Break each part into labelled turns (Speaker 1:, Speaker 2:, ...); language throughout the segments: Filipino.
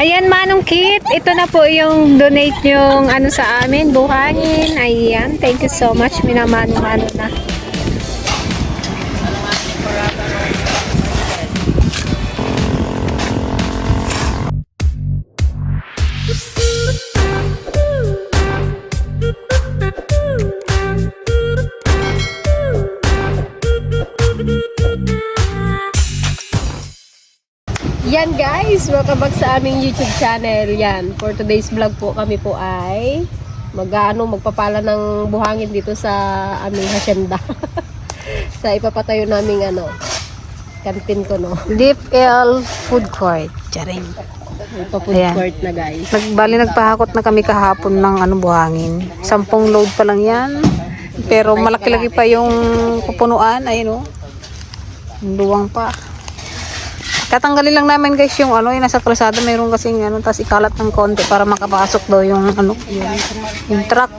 Speaker 1: Ayan, Manong Kit. Ito na po yung donate yung ano sa amin, buhangin. Ayan. Thank you so much. Minamano-mano na. Guys, welcome back sa aming YouTube channel. Yan, for today's vlog po kami po ay mag-ano, magpapala ng buhangin dito sa aming hacienda. sa ipapatayo naming ano, kantin ko no.
Speaker 2: Deep L Food Court. Charing.
Speaker 1: Ipa-food
Speaker 2: Ayan.
Speaker 1: court na guys.
Speaker 2: Nagbali nagpahakot na kami kahapon ng ano buhangin. Sampung load pa lang yan. Pero malaki-laki pa yung pupunuan. Ayun o. Luwang pa. Tatanggalin lang namin guys yung ano, yung nasa kalsada mayroon kasing ano, tapos ikalat ng konti para makapasok daw yung ano, yung, yung truck.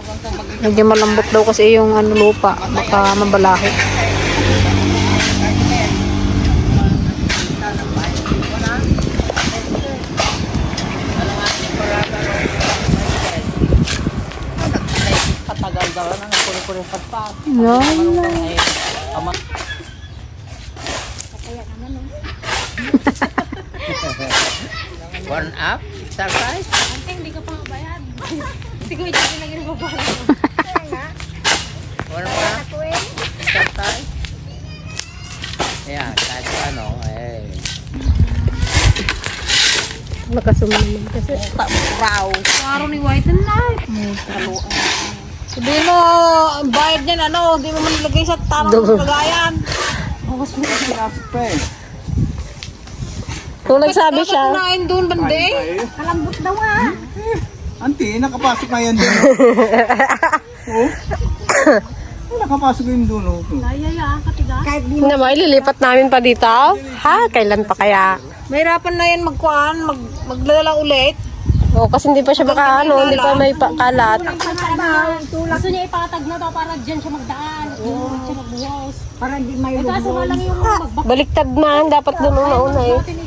Speaker 2: Medyo malambot daw kasi yung ano lupa, baka mabalaho. Yan.
Speaker 3: One up, exercise. One up, exercise. Ayan, kahit ano, eh.
Speaker 1: Nakasuma naman kasi.
Speaker 3: Wow.
Speaker 2: Araw ni White and Light. Sabihin mo, ang bayad niyan, ano, hindi mo man nilagay sa tamang lagayan.
Speaker 1: Kung nagsabi siya,
Speaker 2: Kunain doon, bande.
Speaker 4: Kalambot daw ah. Auntie, nakapasok na yan doon. oh? Oh, nakapasok yun doon. Oh. Kahit di
Speaker 1: na maililipat namin pa dito. Ha? Kailan pa kaya?
Speaker 2: Mahirapan na yan magkuhan, mag, magdala ulit.
Speaker 1: O, kasi hindi pa siya baka ano, hindi pa may pa- kalat.
Speaker 5: Gusto niya ipatag na daw para dyan siya magdaan. Hindi siya magbuhos.
Speaker 4: Para di may
Speaker 5: Eh kaso nga lang yung magbak
Speaker 1: Baliktad man, dapat doon una-una eh.
Speaker 5: natin.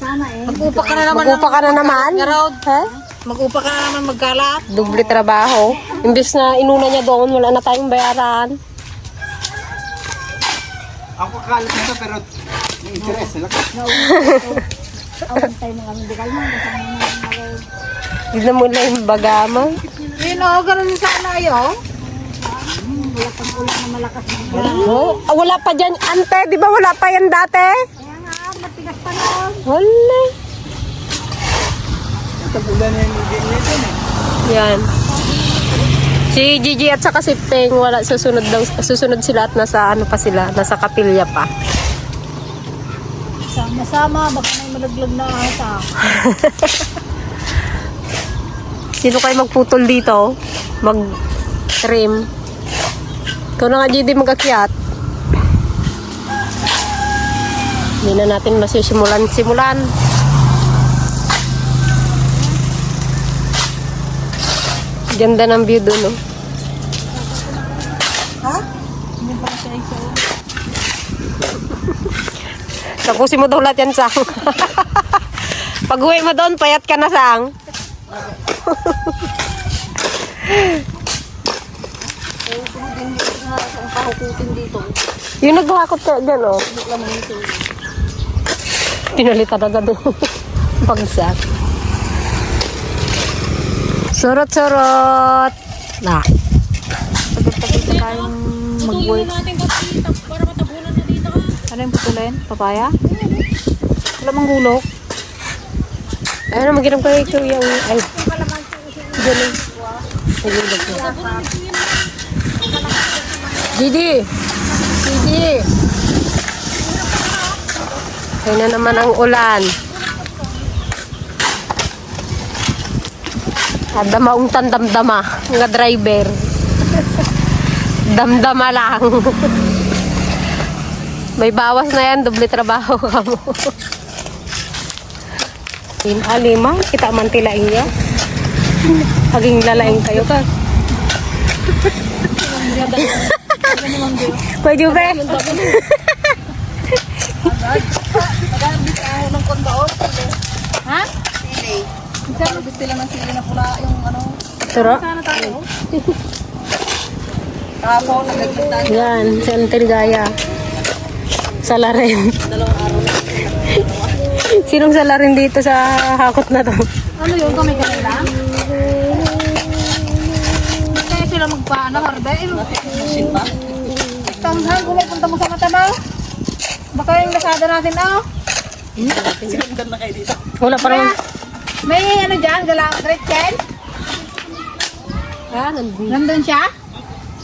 Speaker 4: Sana eh.
Speaker 2: Mag-upa ka na naman.
Speaker 1: Mag-upa ka na naman.
Speaker 2: Garod.
Speaker 1: Ha?
Speaker 2: Mag-upa ka na naman magkalat.
Speaker 1: Doble trabaho. Imbis na inuna niya doon, wala na tayong bayaran.
Speaker 4: Ako kalit nito pero yung interest, lakas. Awan tayo mga medical mo. Kasama mo ng mga
Speaker 1: Tignan mo lang yung bagama.
Speaker 2: Yun o, ganun sana yun.
Speaker 4: Wala pang ulan na malakas.
Speaker 1: Oh, wala pa dyan. Ante, di ba wala pa yan dati?
Speaker 4: Kaya nga, matigas pa noon.
Speaker 1: Wala.
Speaker 4: Ito pula na yung eh.
Speaker 1: Yan. Si Gigi at saka si Peng, wala susunod daw, susunod sila at nasa ano pa sila, nasa kapilya pa.
Speaker 2: Sama-sama, baka may malaglag na ata.
Speaker 1: Sino kayo magputol dito? Mag-trim? Ikaw na nga, GD, mag-akyat. Hindi na natin masisimulan-simulan. Ganda ng view doon, no?
Speaker 2: Ha? Hindi pa siya iso.
Speaker 1: Tapusin mo daw lahat yan, Sang. Pag uwi mo doon, payat ka na, Sang. Yung naghakot ka dyan, oh. Pinalitan agad yung pagsak. Surot-surot. Na.
Speaker 2: Tagal-tagal na tayong mag-work.
Speaker 5: natin kasi para matabunan na dito.
Speaker 2: Ano yung putulin? Papaya? Wala mang gulok.
Speaker 1: Ayun na, mag-inom kayo, Kuya. Ay. Galing. Nagulog na. Didi! Didi! Ayun na naman ang ulan. Adamauntan damdama. Nga driver. Damdama lang. May bawas na yan, doble trabaho ka mo. In alima, kita man tilaing niya. Haging lalaing kayo ka. Pwede ba?
Speaker 2: Nagambit ako ng kondoon.
Speaker 5: Ha?
Speaker 3: Gusto lang ng sili na pula yung ano.
Speaker 5: Tara.
Speaker 2: Sana tayo.
Speaker 3: Kahapon, nagaganda.
Speaker 5: Yan, si Auntie Gaya. Sala rin.
Speaker 3: Dalawang araw na.
Speaker 5: Sinong sala rin dito sa hakot na to?
Speaker 2: Ano yun? Kami lang? Kaya sila magpaano, harda. Eh,
Speaker 3: Machine pa.
Speaker 2: Tanghal, kung may punta mo sa mata mo. Baka yung lasada natin, oh.
Speaker 3: Sinundan na kayo dito.
Speaker 5: Wala pa naman.
Speaker 2: May ano dyan, galang Gretchen?
Speaker 5: Ah, nandun.
Speaker 2: Nandun siya?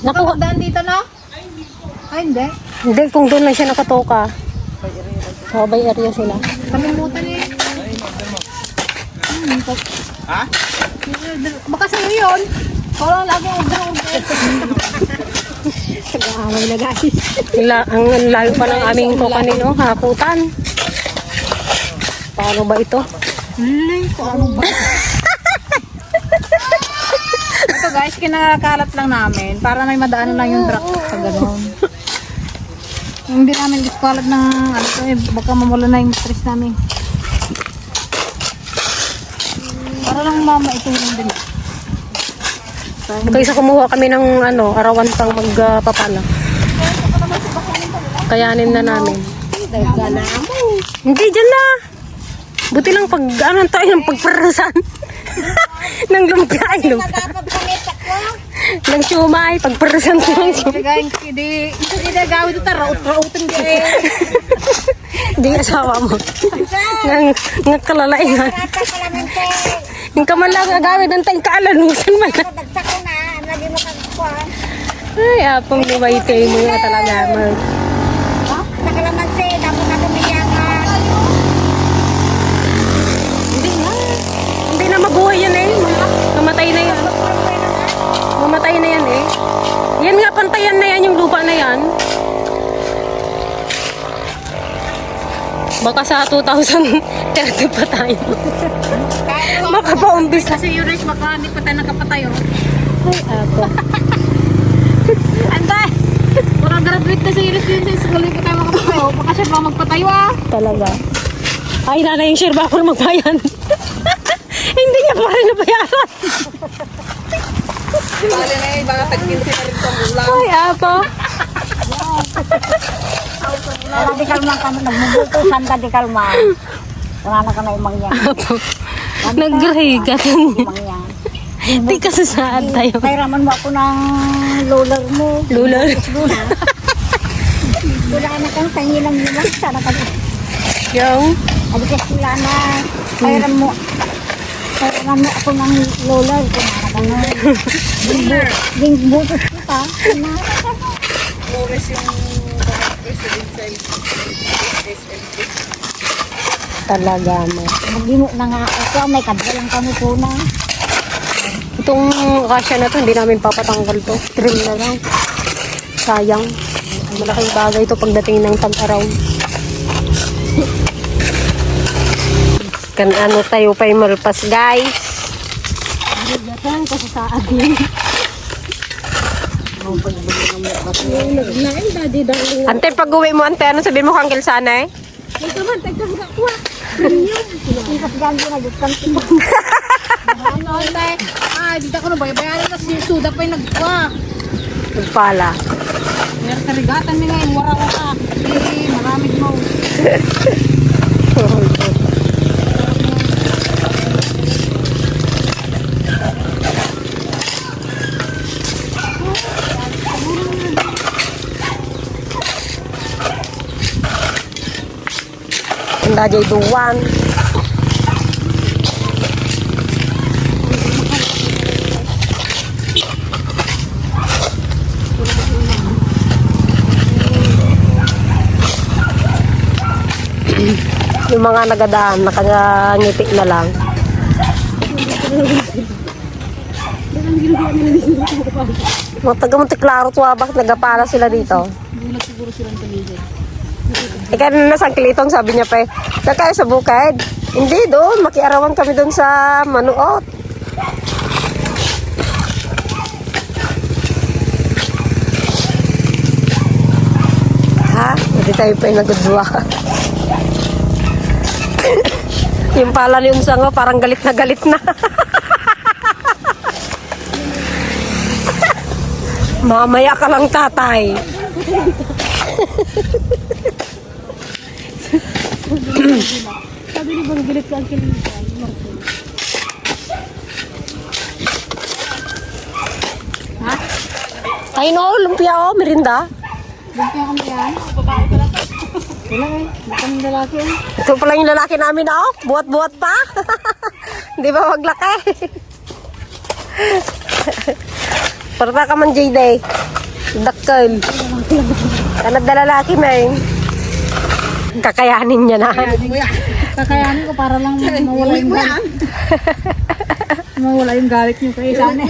Speaker 5: Naku,
Speaker 2: Nakakagdaan dito, no? Ay, hindi.
Speaker 5: hindi, kung doon lang siya nakatoka. Oh, by area sila.
Speaker 2: Kalimutan eh. Hmm,
Speaker 6: Ha?
Speaker 2: Baka sa'yo yun. Ikaw lang order-order.
Speaker 5: Nag-aaway na guys. La, ang layo pa ng aming kukanin, oh, hakutan. Paano ba ito?
Speaker 2: Lay, ano ba? Ito guys, kinakalat lang namin para may madaanan lang yung truck sa gano'n. Hindi namin discolored ng ano to eh, baka mamula na yung stress namin. Para lang mama itulong din.
Speaker 5: Kaysa kumuha kami ng ano, arawan pang magpapala. Kayanin na namin. Hindi, dyan na. Buti lang pag, ano tayo ng pagparasan. Nang lumpia ay lumpia. Nang sumay, pagparasan ko ng sumay.
Speaker 2: Kagayin ko, di, hindi na gawin ito, raut-rautin ka
Speaker 5: Hindi asawa mo. Nang, kalalaingan. Yung kaman lang agawin ng tayong kaalanusan man. Ay, apong lumaytay mo nga talaga. Mag. Hindi nga. Hindi na mabuhay yan eh. Mamatay na yan. Mamatay na yan eh. Yan nga, pantayan na yan yung lupa na yan. Baka sa 2030 pa tayo. Makapaumbis.
Speaker 2: Kasi yun rin, baka hindi pa tayo nakapatayo.
Speaker 5: Ay, apo.
Speaker 2: Antay! Parang graduate na si Iris din sa school, hindi pa tayo makapatayo. Baka siya pa magpatayo ah.
Speaker 5: Talaga. Ay, nanay yung share ba ako magbayan? Hindi niya pa rin nabayaran.
Speaker 3: Bali na yun, baka tag-15 na rin itong ulam.
Speaker 5: Ay, apo.
Speaker 4: Wala di kalma kami nagmubuto sanda di kalma. Wala na ka na imang yan.
Speaker 5: Apo. Nag-grade ka
Speaker 4: yan.
Speaker 5: Di kasi saan tayo.
Speaker 4: Pairaman mo ako ng loler mo.
Speaker 5: Lula.
Speaker 4: Wala na kang tangilang nila. Sana ka
Speaker 5: Yung.
Speaker 4: Adi kasi wala na. Pairam mo. Pairaman mo ako ng loler. Kung na ka na. Ding butos kita. Kumara ka na.
Speaker 3: Yung
Speaker 5: Talaga mo.
Speaker 4: Magimo na nga ako. May kadwalang kami po na.
Speaker 5: Itong kasya na to, hindi namin papatanggal to. Trim na lang. Sayang. Malaking bagay to pagdating ng tag-araw. kan ano tayo pa'y malpas guys. Gatan kasi sa adin. Ante, pag uwi mo, ante, ano sabihin mo kang kilsana eh?
Speaker 4: Ikas ganti na dito.
Speaker 2: Ano, antay? Ay, dito ko na bayabayaran na si Suda pa yung nagpa.
Speaker 5: Pala.
Speaker 2: Meron karigatan niya ngayon, wara ka. Eh, maraming mo.
Speaker 5: Ang dajay duwan. yung mga nagadaan, nakangiti na lang. Mga taga Monteklaro to bakit nagapala sila dito? Eh, kaya na sa Kilitong, sabi niya pa eh, "Saan kayo sa bukid? Hindi, doon. Makiarawan kami doon sa Manuot. Ha? Hindi tayo pa yung nagudwa.
Speaker 1: Yung pala ni Unsang, oh, parang galit na galit na. Mamaya ka lang, tatay. Sabi ni Bang galit ka ang Ay no, lumpia oh, merinda.
Speaker 5: Lumpia kami yan. Babae pala. Wala eh. Bukan yung lalaki eh.
Speaker 1: Ito pala yung lalaki namin oh, buhat-buhat pa. Di ba maglaki? Parta ka man, J-Day. Dakkel. Kanad na lalaki, Meng. Kakayanin niya na.
Speaker 5: Kakayanin ko para lang mawala yung galit. mawala yung galit niyo kay Sana.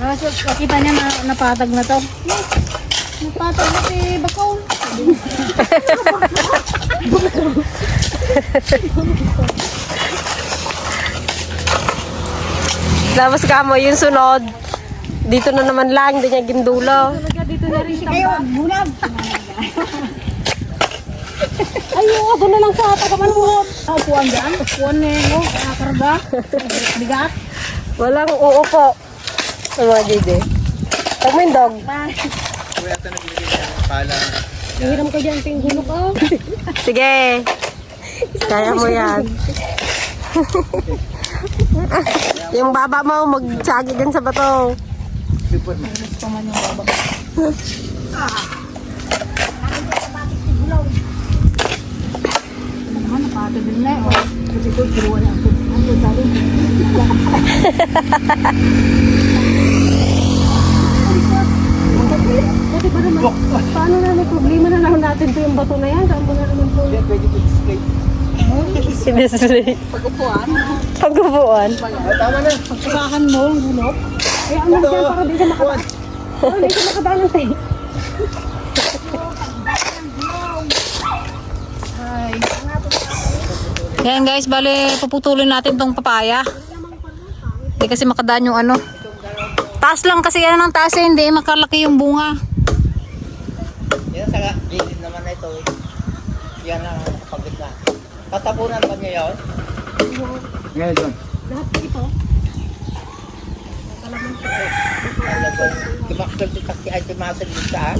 Speaker 5: Kaso kakita niya na napatag na to. Napatag na si Bakaw.
Speaker 1: Tapos ka mo, yung sunod. Dito na naman lang, hindi niya gindulo.
Speaker 5: Dito na rin siya.
Speaker 1: Ayaw, doon na lang sa tagaman mo.
Speaker 5: Ah, upuan dyan. Upuan na yun. oh. Nakakarga. Bigat.
Speaker 1: Walang uupo. Sa mga J-Day. Tag mo yung dog.
Speaker 6: Kuya ito nagbibigay ng pala.
Speaker 1: Hiram ka dyan, tinggulo ka. Sige. Kaya mo yan. yung baba mo, magsagi din sa bato. Paano na may problema na lang natin to yung bato na yan? Saan mo na naman po?
Speaker 6: Pwede to display.
Speaker 1: Sinisli. Pag-upuan? Pag-upuan.
Speaker 6: Tama na.
Speaker 5: Pagkasahan mo, ang gulok.
Speaker 1: Eh, ano dyan para di ka makadaan? Para di ka makadaan ng tayo.
Speaker 2: Yan guys, bale puputulin natin tong papaya. Hindi kasi makadaan yung ano. Taas lang kasi yan ang taas eh, hindi makalaki yung bunga.
Speaker 3: Yan sa gilid naman na ito. eh. Yan ang. Tatapunan pa niya yun?
Speaker 6: Ngayon doon.
Speaker 3: Talagang Tumaktal si Taki ay tumasag din saan.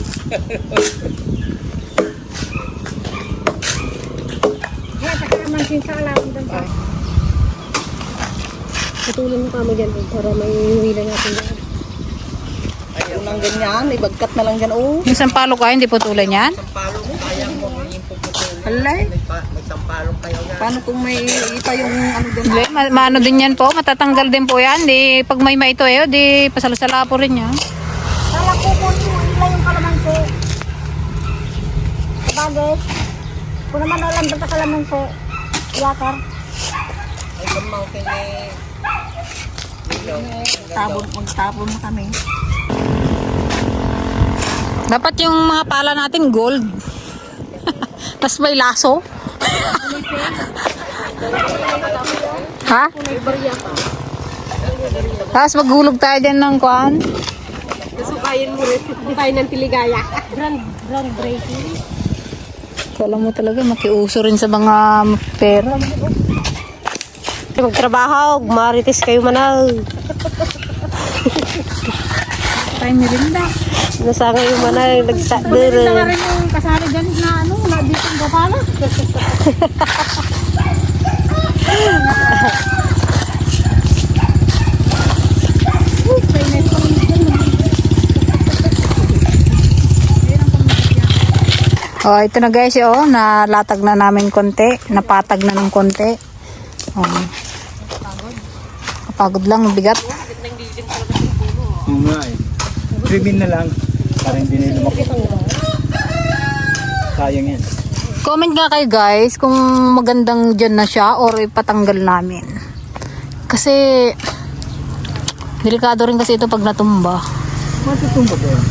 Speaker 4: Kaya sa naman sinsala ko doon sa
Speaker 1: Patulong mo kamo dyan para may wila natin dyan.
Speaker 3: Unang ganyan, ibagkat na lang dyan. Oh,
Speaker 2: Yung sampalok ay hindi putulin yan.
Speaker 3: sampalong, kaya mo. Yung.
Speaker 5: Alay.
Speaker 3: May, pa, may sampalong kayo na.
Speaker 5: Paano kung may ipa yung ano doon?
Speaker 2: Hindi, ma- maano din yan po, matatanggal din po yan. Di, pag may maito eh, di pasalasala po rin yan.
Speaker 4: Kala ko po yung ila yung kalamansi. Sabagay. Kung naman alam ba sa kalamansi, yakar.
Speaker 3: Ay, pamangkin ni...
Speaker 5: Tabon, magtabon mo kami.
Speaker 2: Dapat yung mga pala natin gold. Tapos may laso. Ha? Tapos maghulog tayo dyan ng kuan.
Speaker 1: Nasukayin mo rin. Tayo ng tiligaya. Grand, grand breaking.
Speaker 2: Kala mo talaga makiuso rin sa mga pera.
Speaker 1: Magtrabaho, marites kayo manal.
Speaker 5: Tayo merinda.
Speaker 1: Nasa kayo manal,
Speaker 5: Merinda
Speaker 1: nagsadere.
Speaker 5: na rin yung kasali dyan na ano, na dito ang gapala.
Speaker 2: Oh, ito na guys, oh, nalatag na namin konti, napatag na ng konti. Oh. Kapagod lang, bigat.
Speaker 6: Yung nga eh. Trimin na lang. Para hindi na lumaki. Sayang yan.
Speaker 2: Comment nga kayo guys kung magandang dyan na siya or ipatanggal namin. Kasi delikado rin kasi ito pag natumba.
Speaker 6: Matutumba ba yan?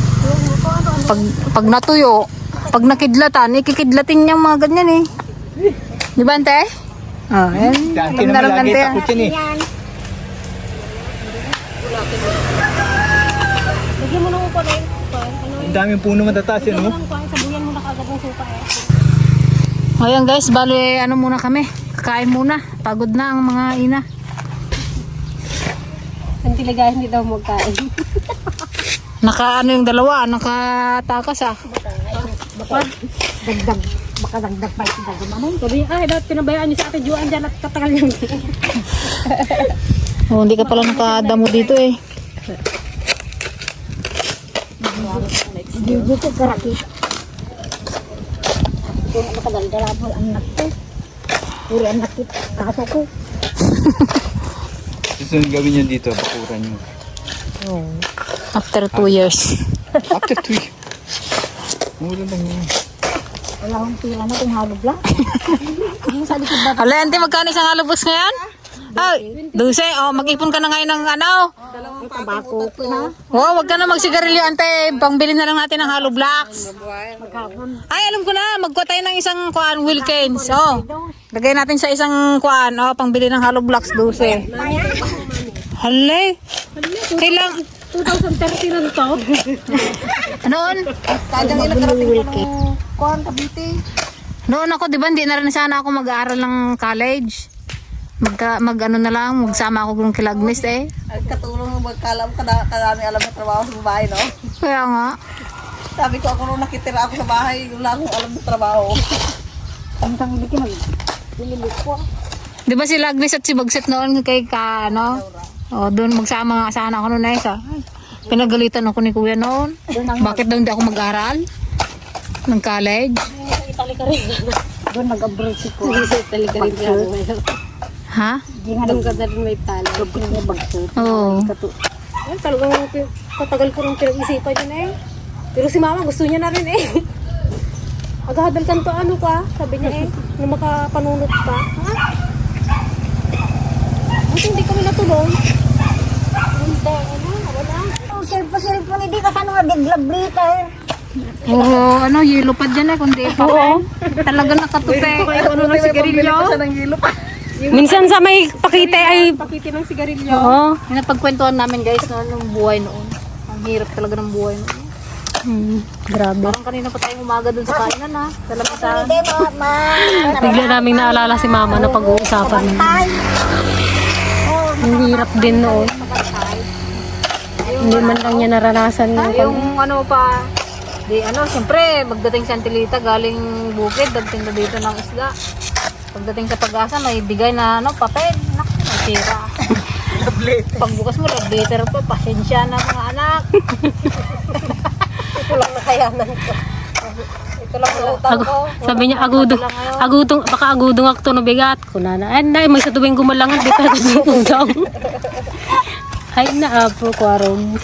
Speaker 2: Pag, pag natuyo, pag nakidlatan, ikikidlatin niyang mga ganyan eh. Di ba ante? Oh, yan.
Speaker 6: Dati naman lagi
Speaker 2: ante.
Speaker 6: takot yan eh.
Speaker 4: Yan.
Speaker 5: natin. Lagyan mo ng upo na yun. Ano
Speaker 6: Ang daming puno matataas yan, no?
Speaker 5: sabuyan mo na kagad ng suka eh.
Speaker 2: Ayan guys, bali ano muna kami. Kakain muna. Pagod na ang mga ina.
Speaker 5: Ang tilagay hindi daw magkain.
Speaker 2: Naka ano yung dalawa, nakatakas ah.
Speaker 4: Dagdag. Baka dagdag pa ito dagdag naman.
Speaker 5: Sabi ay, dapat pinabayaan niyo sa atin, Juan dyan at katagal niyan.
Speaker 2: Oh, hindi ka pala nakadamo dito eh.
Speaker 4: Hindi ko karakit. Kung mo ang anak ko. Puri anak ko. Kaso ko.
Speaker 6: Susunod gawin niyo dito, bakuran niyo.
Speaker 2: After two years.
Speaker 6: After two years. Mura lang yun.
Speaker 4: Wala akong pila na kung halog lang.
Speaker 2: Hala, ante, magkano isang halubos ngayon? Ay, duse, oh, mag-ipon ka na ngayon ng ano.
Speaker 4: Tabako ko na.
Speaker 2: Oh, wag ka na magsigarilyo, ante. Pangbili na lang natin ng hollow blocks. Ay, alam ko na. Magkuha tayo ng isang kuan, Wilkins. Oh. Lagay natin sa isang kuan, oh, pangbili ng hollow blocks, duse. Hala. Kailang,
Speaker 5: 2030 na to.
Speaker 2: noon, noon ako, di ba, hindi na rin sana ako mag-aaral ng college. Magka, mag ano na lang, magsama ako ng kilagnis eh.
Speaker 7: katulong mo magkala mo kada karami alam na trabaho sa bahay, no?
Speaker 2: Kaya nga.
Speaker 7: Sabi ko ako nung nakitira ako sa bahay, wala akong alam na trabaho.
Speaker 4: Ang tangi ko nag. Pinilit ko.
Speaker 2: Di ba si Lagnis at si Bagset noon kay ka, ano? O, doon magsama nga sana ako noon eh. Sa, ay, pinagalitan ako ni Kuya noon. Bakit daw hindi ako mag-aral? Ng college?
Speaker 4: Doon nag-abroad si ko.
Speaker 5: Talaga rin siya ako ngayon.
Speaker 2: Ha?
Speaker 5: Doon ka na rin may tala.
Speaker 4: nag-abroad niya bagsot.
Speaker 2: Oo.
Speaker 5: Ay, talagang katagal ko rin pinag-isipan yun eh. Pero si mama gusto niya na rin eh. Agahadal ka to ano ka, sabi niya eh, na makapanunot ka. Ha? Buti hindi kami natulong. Punta, ano, wala.
Speaker 4: Ang cellphone-cellphone, hindi ka nga bigla-blita eh.
Speaker 2: Oo, ano, yellow pa dyan eh, kundi pa. Oo. Talaga nakatupe.
Speaker 5: Ano ng sigarilyo?
Speaker 7: ng hilo pa.
Speaker 5: Minsan sa may pakite ay pakite ng sigarilyo.
Speaker 2: Oo. Yung napagkwentuhan namin guys noon, nung buhay noon. Ang hirap talaga ng buhay noon.
Speaker 5: Hmm, grabe.
Speaker 2: Parang kanina pa tayong umaga dun sa kainan ha. Sa...
Speaker 4: Hindi, ma, ma,
Speaker 5: Bigla naming naalala si mama na pag-uusapan namin. Ang hirap din noon. Hindi man lang niya naranasan yung
Speaker 2: yung ano pa, di ano, siyempre, magdating sa Antilita, galing bukid, dagting na dito ng isda. Pagdating sa pag-asa, may bigay na ano, papel. Naku, may tira. Pagbukas mo, love letter pa, pasensya na mga anak.
Speaker 5: Ito lang nakayanan ko.
Speaker 2: Ito lang ang utang ko.
Speaker 5: Sabi niya, agudong, agudong, baka agudong ako to bigat. Kuna na, ay, na, may sa tubing gumalangan, di pa ito daw. Ay na, apo, kwarong.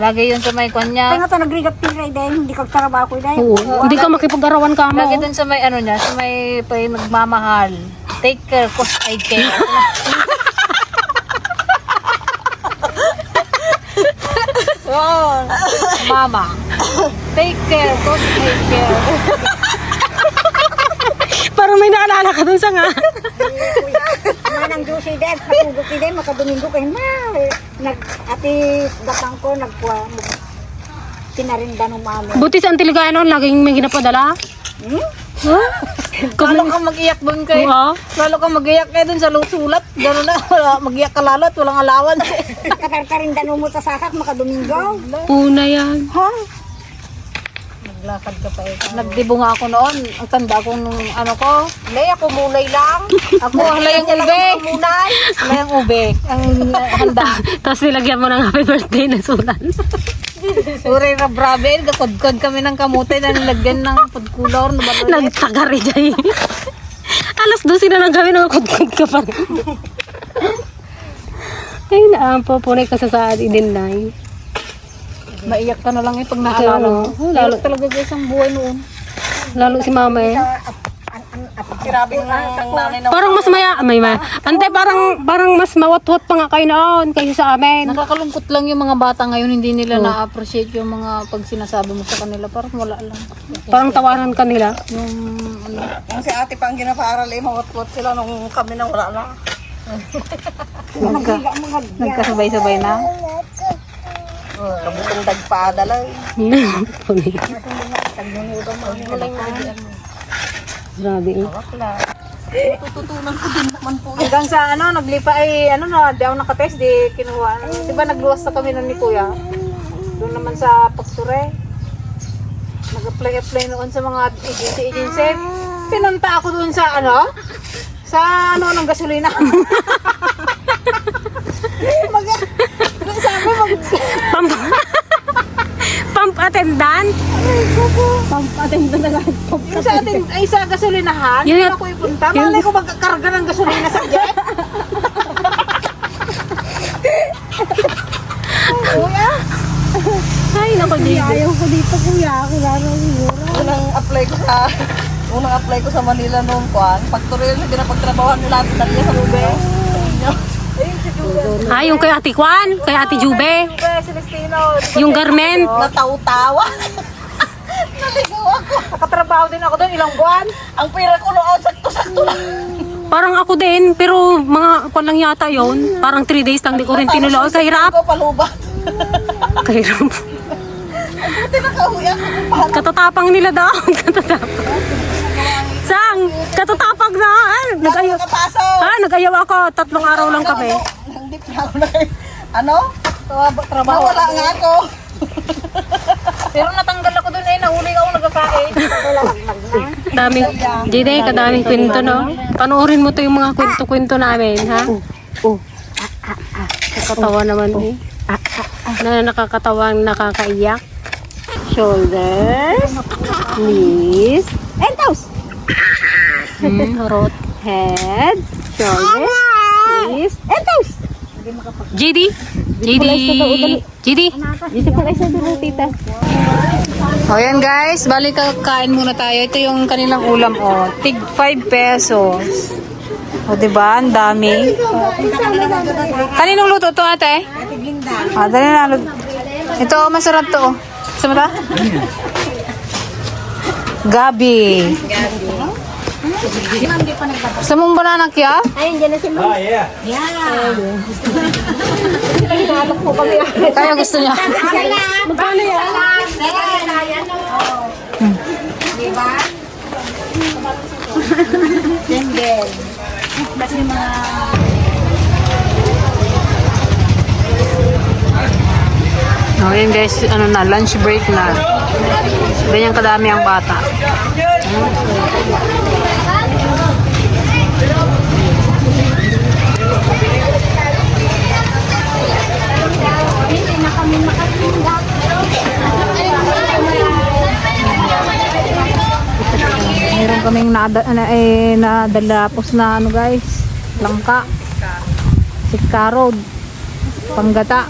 Speaker 2: Lagi yun sa may kanya.
Speaker 4: Kaya nga ito nagrigat pilay dahil hindi ka trabaho ko dahil.
Speaker 5: Oo, hindi ka makipag-arawan ka mo.
Speaker 2: Lagi dun sa may ano niya, sa may pa nagmamahal. Take care, cause I care. wow, mama. Take care, cause I care.
Speaker 5: Parang may naalala ka dun sa nga.
Speaker 4: Manang Josie dahil, patugok si dahil, makadomingo kayo na. Nag, ati, datang ko, nagkuha, tinarinda ng mami.
Speaker 5: Buti sa Antiligaya noon, laging may ginapadala.
Speaker 4: Hmm?
Speaker 5: Huh?
Speaker 2: Lalo kang mag-iyak dun kay.
Speaker 5: Oo.
Speaker 2: Lalo kang mag-iyak kay dun sa sulat. Gano'n na, mag-iyak ka lalo at walang alawan.
Speaker 4: Katartarinda mo sa sakak, makadomingo.
Speaker 5: Una yan.
Speaker 2: Naglakad ka pa eh. Nagdibo nga ako noon. Ang tanda ko nung ano ko. Lay ako mulay lang. Ako ang layang ube. Mulay. Ube. Ang uh, handa.
Speaker 5: Tapos nilagyan mo ng happy birthday na sulat.
Speaker 2: Uri na brabe. Gakod-kod kami ng kamote na nilagyan ng food color. Nabalot.
Speaker 5: Nagtagari dyan. Alas 12 na lang kami, nakakudkod ka pa rin. Ay, naampo, punay ka sa saad idin na
Speaker 2: Maiyak ka na lang eh pag naalala Lalo
Speaker 5: lalo,
Speaker 2: talaga guys ang buhay noon.
Speaker 5: lalo si mama eh.
Speaker 7: Grabe nga ang nanay na
Speaker 5: Parang mas maya, may ma. Ante, parang, parang mas mawat-wat pa nga kayo noon kaysa sa amin.
Speaker 2: Nakakalungkot lang yung mga bata ngayon. Hindi nila na-appreciate yung mga pag sinasabi mo sa kanila. Parang wala lang.
Speaker 5: Parang tawanan kanila.
Speaker 2: Yung ano,
Speaker 7: Yung si ate pa ang ginapaaral eh, mawat-wat sila nung kami na wala na.
Speaker 2: Nagka, nagkasabay-sabay na.
Speaker 7: Kabutong dagpada lang.
Speaker 5: Grabe eh.
Speaker 7: Tututunan ko din naman po.
Speaker 2: Hanggang sa ano, naglipa ay ano no, di ako nakatest, di kinuha. Di ba nagluwas na kami nun ni Kuya? Doon naman sa Pagture. Nag-apply-apply noon sa mga agency-agency. Pinunta ako doon sa ano? Sa ano ng gasolina. mag sabi mag
Speaker 5: Pump, pump attendant?
Speaker 2: Yung sa atin ay sa gasolinahan.
Speaker 5: Yun
Speaker 2: ako ipunta. Malay ko magkakarga ng gasolina sa jet.
Speaker 5: Ay, naku, Jade.
Speaker 4: Ayaw ko dito kuya, ko siguro.
Speaker 7: Unang apply ko sa unang apply ko sa Manila noong kwan. Factory na pinapagtrabahan nila natin dali sa Rube.
Speaker 5: Ah, yung kay Ate Kwan, kay Ate Jube. Yung garment.
Speaker 7: Nataw-tawa.
Speaker 2: Nakatrabaho din ako doon ilang buwan.
Speaker 7: Ang pira ko noon, sakto-sakto lang.
Speaker 5: Parang ako din, pero mga kwan lang yata yon. Parang 3 days lang di ko rin tinuloy. Kahirap.
Speaker 7: Ako palubat.
Speaker 5: Kahirap.
Speaker 7: Buti nakauwi ako paano.
Speaker 5: Katatapang nila daw. Katatapang. Sang, katatapang na. Ah, nag-ayaw. Ah, nag-ayaw ako. Tatlong araw lang kami.
Speaker 7: Hindi pa ako na Ano? Trabaho. Wala nga ako.
Speaker 2: Pero natanggal eh, nahuli ako nagkakain.
Speaker 5: Daming, Jide, kadaming kwento, no? Panoorin mo to yung mga kwento-kwento namin, ha? Oh, Nakakatawa naman, eh. Na nakakatawang nakakaiyak. Shoulders, knees, and toes. Hmm, rot. Head, shoulders, knees, and toes. JD? JD? JD? JD pala isa doon, tita.
Speaker 2: O yan guys, balik kakain muna tayo. Ito yung kanilang ulam o. Tig 5 pesos. O diba? Ang dami. Kaninong luto to ate? Ah, dali na. Ito, masarap to. oh. Mo ta? Gabi. Gusto mong banana kya?
Speaker 4: Ayun, dyan na si Ma'am.
Speaker 2: Kaya gusto niya.
Speaker 4: Magkano yan?
Speaker 2: O yan guys, ano na, lunch break na. Ganyan kadami ang bata.
Speaker 4: Hindi na kami makatinda.
Speaker 2: Kaming nada, na, eh, nadalapos na ano guys, langka. Sitka Road. Panggata.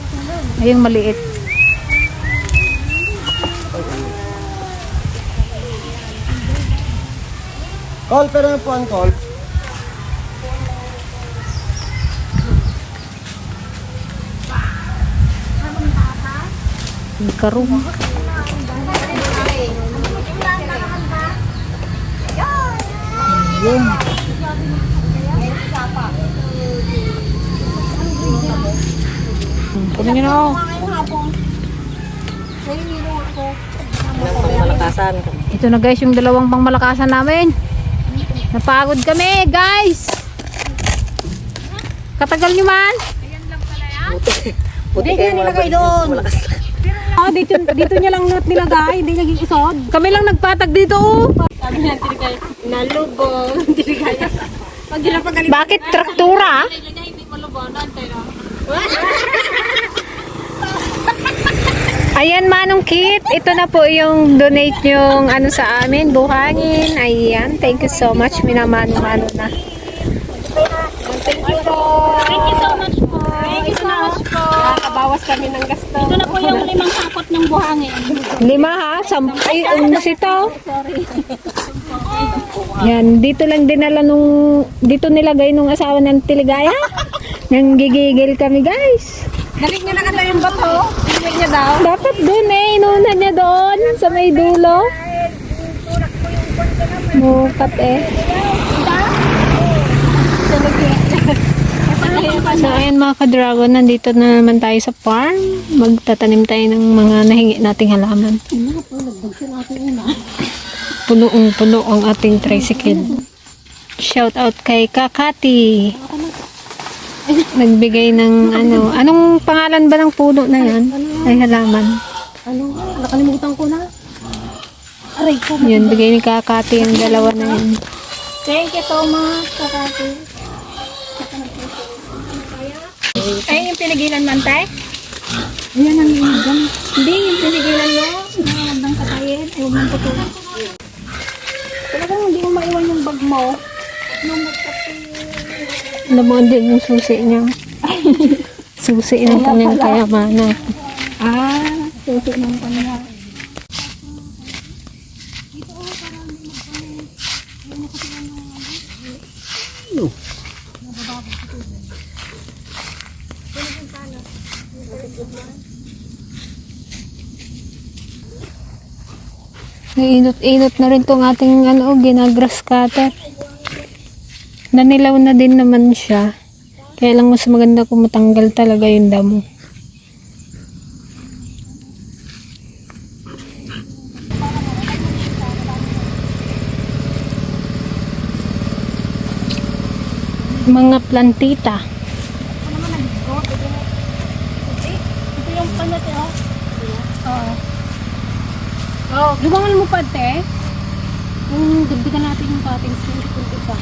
Speaker 2: Ayun maliit.
Speaker 6: Call, pero po ang call?
Speaker 2: Ikaroon. Hmm, Kunin nyo na ako.
Speaker 7: Malakasan.
Speaker 2: Ito na guys yung dalawang pangmalakasan namin. Napagod kami guys. Katagal nyo man.
Speaker 7: Buti kayo nilagay doon. Malakas lang.
Speaker 2: Ah, dito, dito niya lang nilagay, hindi naging isod. Kami lang nagpatag dito oh.
Speaker 5: Nalubong.
Speaker 2: Bakit traktura? Ayan Manong Kit, ito na po yung donate yung ano sa amin, buhangin. Ayan, thank you so much, minamano-mano na.
Speaker 5: Thank you po. Thank you so much po. Thank you so much po. Nakakabawas kami ng gasto. Ito na po yung limang sakot ng buhangin.
Speaker 2: Lima ha? Sam ay, uns ito. Yan, dito lang dinala nung, dito nilagay nung asawa ng Tiligaya. Nang gigigil kami guys.
Speaker 7: Galing nyo na kata yung bato. Galing niya daw.
Speaker 2: Dapat doon eh, inunan niya doon sa may dulo. Mukat eh. So, ayan mga ka-dragon, nandito na naman tayo sa farm. Magtatanim tayo ng mga nahingi nating halaman. Punoong puno ang ating tricycle. Shout out kay Kakati. Nagbigay ng ano, anong pangalan ba ng puno na yan? Ay halaman.
Speaker 5: Ano? Nakalimutan ko na. Aray ko.
Speaker 2: Yun, bigay ni Kakati ang dalawa na yun.
Speaker 4: Thank you so much, kakati. Ay, yung pinigilan man, tay? Ayan ang inigan. Hindi, yung pinigilan mo. Na huwag nang katayin. Ay, huwag nang putulin. Talagang hindi mo maiwan yung bag mo.
Speaker 2: Mo, din yung susi niya. susi ng kanyang kayamanan.
Speaker 4: Ah, susi ng kanya.
Speaker 2: Inot-inot na rin tong ating ano, ginagrass cutter. Nanilaw na din naman siya. Kaya lang mas maganda kung matanggal talaga yung damo. Mga plantita.
Speaker 4: Ito yung panate, oh.
Speaker 5: Oh, lumangan mo pa, te. Yung dagdagan natin yung cutting string kung isa.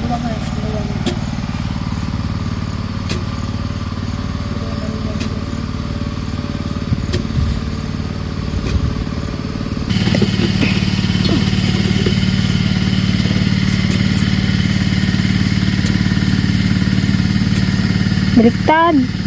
Speaker 5: Lumangan, lumangan.
Speaker 2: Baliktad.